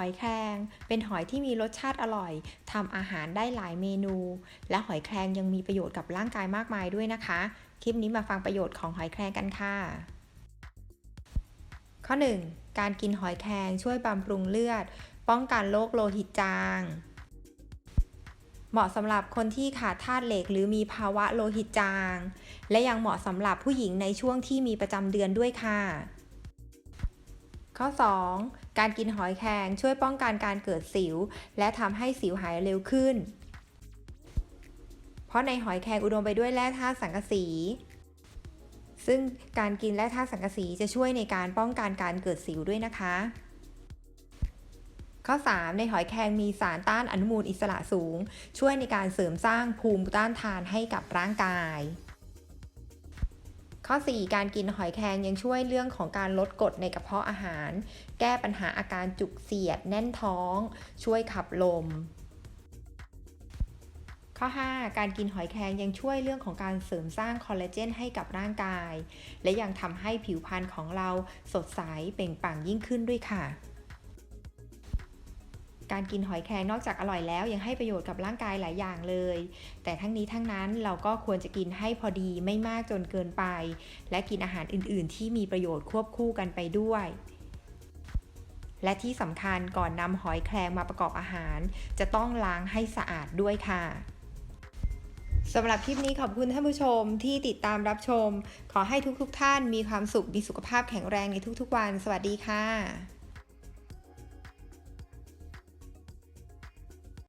อยแครง เป็นหอยที่มีรสชาติอร่อยทำอาหารได้หลายเมนู และหอยแครงยังมีประโยชน์กับร่างกายมากมายด้วยนะคะ คลิปนี้มาฟังประโยชน์ของหอยแครงกันค่ะ ข้อ 1. การกินหอยแครงช่วยบำรุงเลือด ป้องกันโรคโลหิตจางเหมาะสำหรับคนที่ขาดธาตุเหล็กหรือมีภาวะโลหิตจาง และยังเหมาะสำหรับผู้หญิงในช่วงที่มีประจำเดือนด้วยค่ะ ข้อ 2. การกินหอยแครงช่วยป้องกันการเกิดสิว และทำให้สิวหายเร็วขึ้น เพราะในหอยแครงอุดมไปด้วยแร่ธาตุสังกะสี ซึ่งการกินแร่ธาตุสังกะสีจะช่วยในการป้องกันการเกิดสิวด้วยนะคะ ข้อ 3 ในหอยแครงมีสารต้านอนุมูลอิสระสูง ช่วยในการเสริมสร้างภูมิต้านทานให้กับร่างกาย ข้อ 4 การกินหอยแครงยังช่วยเรื่องของการลดกรดในกระเพาะอาหาร แก้ปัญหาอาการจุกเสียด แน่นท้อง ช่วยขับลม ข้อ 5 การกินหอยแครงยังช่วยเรื่องของการเสริมสร้างคอลลาเจนให้กับร่างกาย และยังทำให้ผิวพรรณของเราสดใสเปล่งปลั่งยิ่งขึ้นด้วยค่ะ การกินหอยแครงนอกจากอร่อยแล้ว ยังให้ประโยชน์กับร่างกายหลายอย่างเลย แต่ทั้งนี้ทั้งนั้นเราก็ควรจะกินให้พอดีไม่มากจนเกินไป และกินอาหารอื่น ๆ ที่มีประโยชน์ควบคู่กันไปด้วยและที่สำคัญก่อนนำหอยแครงมาประกอบอาหาร จะต้องล้างให้สะอาดด้วยค่ะสำหรับคลิปนี้ขอบคุณท่านผู้ชมที่ติดตามรับชม ขอให้ทุกๆทท่านมีความสุขมีสุขภาพแข็งแรงในทุกๆวัน สวัสดีค่ะ